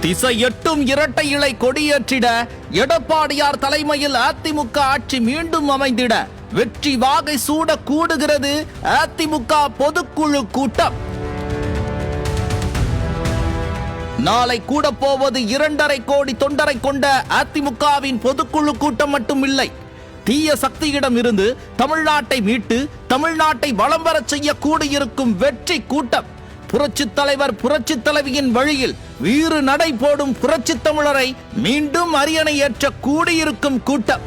திசை எட்டும் இரட்டை இலை கொடியேற்றிட எடப்பாடியார் தலைமையில் அதிமுக ஆட்சி மீண்டும் அமைந்திட வெற்றி வாகை சூட கூடுகிறது அதிமுக பொதுக்குழு கூட்டம். நாளை கூட போவது இரண்டரை கோடி தொண்டரை கொண்ட அதிமுகவின் பொதுக்குழு கூட்டம் மட்டும் இல்லை தீய சக்தியிடம் இருந்து தமிழ்நாட்டை மீட்டு தமிழ்நாட்டை வளம் வரச் செய்ய கூடியிருக்கும் வெற்றி கூட்டம். புரட்சித் தலைவர் புரட்சி தலைவியின் வழியில் வீறு நடை போடும் புரட்சி தமிழரை மீண்டும் அரியணை ஏற்ற கூடியிருக்கும் கூட்டம்.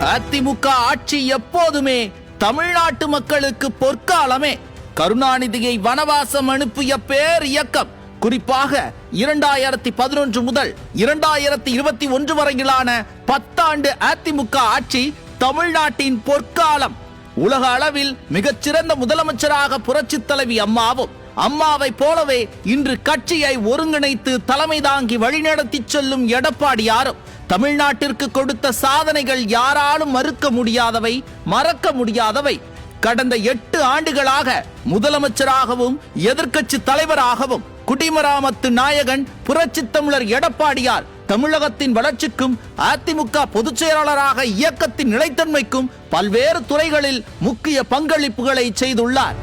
அதிமுக ஆட்சி எப்போதுமே தமிழ்நாட்டு மக்களுக்கு பொற்காலமே. கருணாநிதியை வனவாசம் அனுப்பிய பேர் இயக்கம் குறிப்பாக இரண்டாயிரத்தி பதினொன்று முதல் இரண்டாயிரத்தி இருபத்தி ஒன்று வரையிலான பத்தாண்டு அதிமுக ஆட்சி தமிழ்நாட்டின் பொற்காலம். உலக அளவில் மிகச்சிறந்த முதலமைச்சராக புரட்சி தலைவி அம்மாவும் அம்மாவை போலவே இன்று கட்சியை ஒருங்கிணைத்து தலைமை தாங்கி வழிநடத்தி செல்லும் எடப்பாடியாரும் தமிழ்நாட்டிற்கு கொடுத்த சாதனைகள் யாராலும் மறுக்க முடியாதவை மறக்க முடியாதவை. கடந்த எட்டு ஆண்டுகளாக முதலமைச்சராகவும் எதிர்க்கட்சி தலைவராகவும் குடிமராமத்து நாயகன் புரட்சி தமிழர் எடப்பாடியார் தமிழகத்தின் வளர்ச்சிக்கும் அதிமுக பொதுச் செயலாளராக இயக்கத்தின் நிலைத்தன்மைக்கும் பல்வேறு துறைகளில் முக்கிய பங்களிப்புகளை செய்துள்ளார்.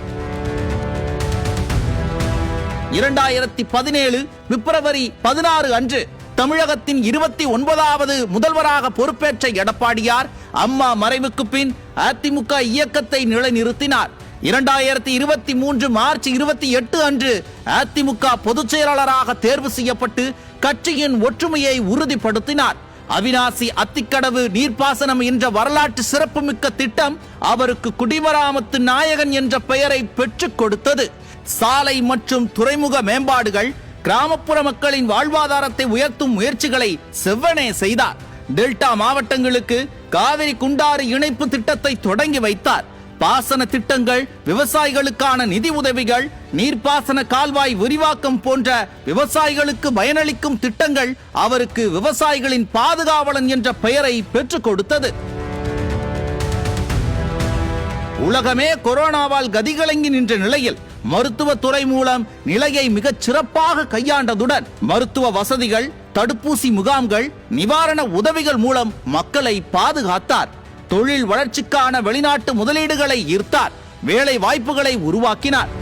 இரண்டாயிரத்தி பதினேழு பிப்ரவரி பதினாறு அன்று தமிழகத்தின் இருபத்தி ஒன்பதாவது முதல்வராக பொறுப்பேற்ற எடப்பாடியார் அம்மா மறைவுக்கு பின் அதிமுக இயக்கத்தை நிலைநிறுத்தினார். இரண்டாயிரத்தி இருபத்தி மூன்று மார்ச் இருபத்தி எட்டு அன்று அதிமுக பொதுச் செயலாளராக தேர்வு செய்யப்பட்டு கட்சியின் ஒற்றுமையை உறுதிப்படுத்தினார். அவினாசி அத்திக்கடவு நீர்ப்பாசனம் என்ற வரலாற்று சிறப்புமிக்க திட்டம் அவருக்கு குடிமராமத்து நாயகன் என்ற பெயரை பெற்றுக் கொடுத்தது. சாலை மற்றும் துறைமுக மேம்பாடுகள் கிராமப்புற மக்களின் வாழ்வாதாரத்தை உயர்த்தும் முயற்சிகளை செவ்வனே செய்தார். டெல்டா மாவட்டங்களுக்கு காவிரி குண்டாறு இணைப்பு திட்டத்தை தொடங்கி வைத்தார். பாசன திட்டங்கள் விவசாயிகளுக்கான நிதி உதவிகள் நீர்ப்பாசன கால்வாய் விரிவாக்கம் போன்ற விவசாயிகளுக்கு பயனளிக்கும் திட்டங்கள் அவருக்கு விவசாயிகளின் பாதுகாவலன் என்ற பெயரை பெற்றுக் கொடுத்தது. உலகமே கொரோனாவால் கதிகலங்கி நின்ற நிலையில் மருத்துவத்துறை மூலம் நிலையை மிகச் சிறப்பாக கையாண்டதுடன் மருத்துவ வசதிகள் தடுப்பூசி முகாம்கள் நிவாரண உதவிகள் மூலம் மக்களை பாதுகாத்தார். தொழில் வளர்ச்சிக்கான வெளிநாட்டு முதலீடுகளை ஈர்த்தார். வேலை வாய்ப்புகளை உருவாக்கினார்.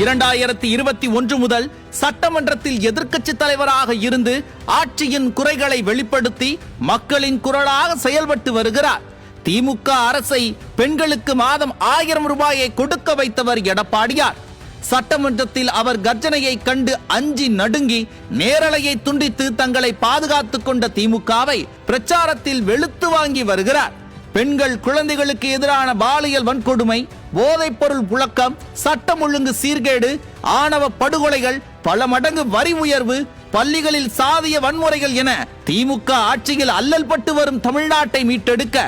இரண்டாயிரத்தி இருபத்தி ஒன்று முதல் சட்டமன்றத்தில் எதிர்க்கட்சி தலைவராக இருந்து ஆட்சியின் குறைகளை வெளிப்படுத்தி மக்களின் குரலாக செயல்பட்டு வருகிறார். திமுக அரசை பெண்களுக்கு மாதம் ஆயிரம் ரூபாயை கொடுக்க வைத்தவர் எடப்பாடியார். சட்டமன்றத்தில் அவர் கர்ஜனையை கண்டு அஞ்சி நடுங்கி நேரலையை துண்டித்து தங்களை பாதுகாத்துக் கொண்ட திமுகவை பிரச்சாரத்தில் வெளுத்து வாங்கி வருகிறார். பெண்கள் குழந்தைகளுக்கு எதிரான பாலியல் வன்கொடுமை போதைப் பொருள் புழக்கம் சட்டம் ஒழுங்கு சீர்கேடு ஆணவ படுகொலைகள் பல மடங்கு வரி உயர்வு பள்ளிகளில் சாதிய வன்முறைகள் என திமுக ஆட்சியில் அல்லல் பட்டு வரும் தமிழ்நாட்டை மீட்டெடுக்க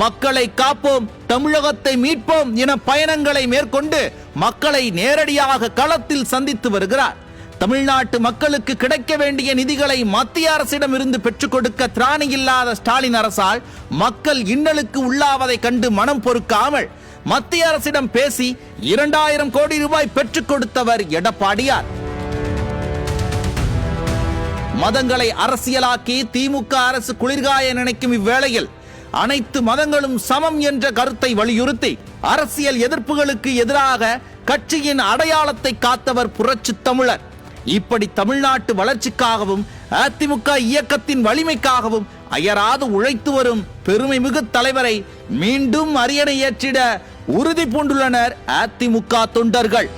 மக்களை காப்போம் தமிழகத்தை மீட்போம் என பயணங்களை மேற்கொண்டு மக்களை நேரடியாக களத்தில் சந்தித்து வருகிறார். தமிழ்நாட்டு மக்களுக்கு கிடைக்க வேண்டிய நிதிகளை மத்திய அரசிடம் இருந்து பெற்றுக் கொடுக்க திராணி இல்லாத ஸ்டாலின் அரசால் மக்கள் இன்னலுக்கு உள்ளாவதை கண்டு மனம் பொறுக்காமல் மத்திய அரசிடம் பேசி இரண்டாயிரம் கோடி ரூபாய் பெற்றுக் கொடுத்தவர் எடப்பாடியார். மதங்களை அரசியலாக்கி திமுக அரசு குளிர்காய நினைக்கும் இவ்வேளையில் அனைத்து மதங்களும் சமம் என்ற கருத்தை வலியுறுத்தி அரசியல் எதிர்ப்புகளுக்கு எதிராக கட்சியின் அடையாளத்தை காத்தவர் புரட்சி தமிழர். இப்படி தமிழ்நாட்டு வளர்ச்சிக்காகவும் அதிமுக இயக்கத்தின் வலிமைக்காகவும் அயராது உழைத்து வரும் பெருமைமிகு தலைவரை மீண்டும் அரியணை ஏற்றிட உறுதி பூண்டுள்ளனர் அதிமுக தொண்டர்கள்.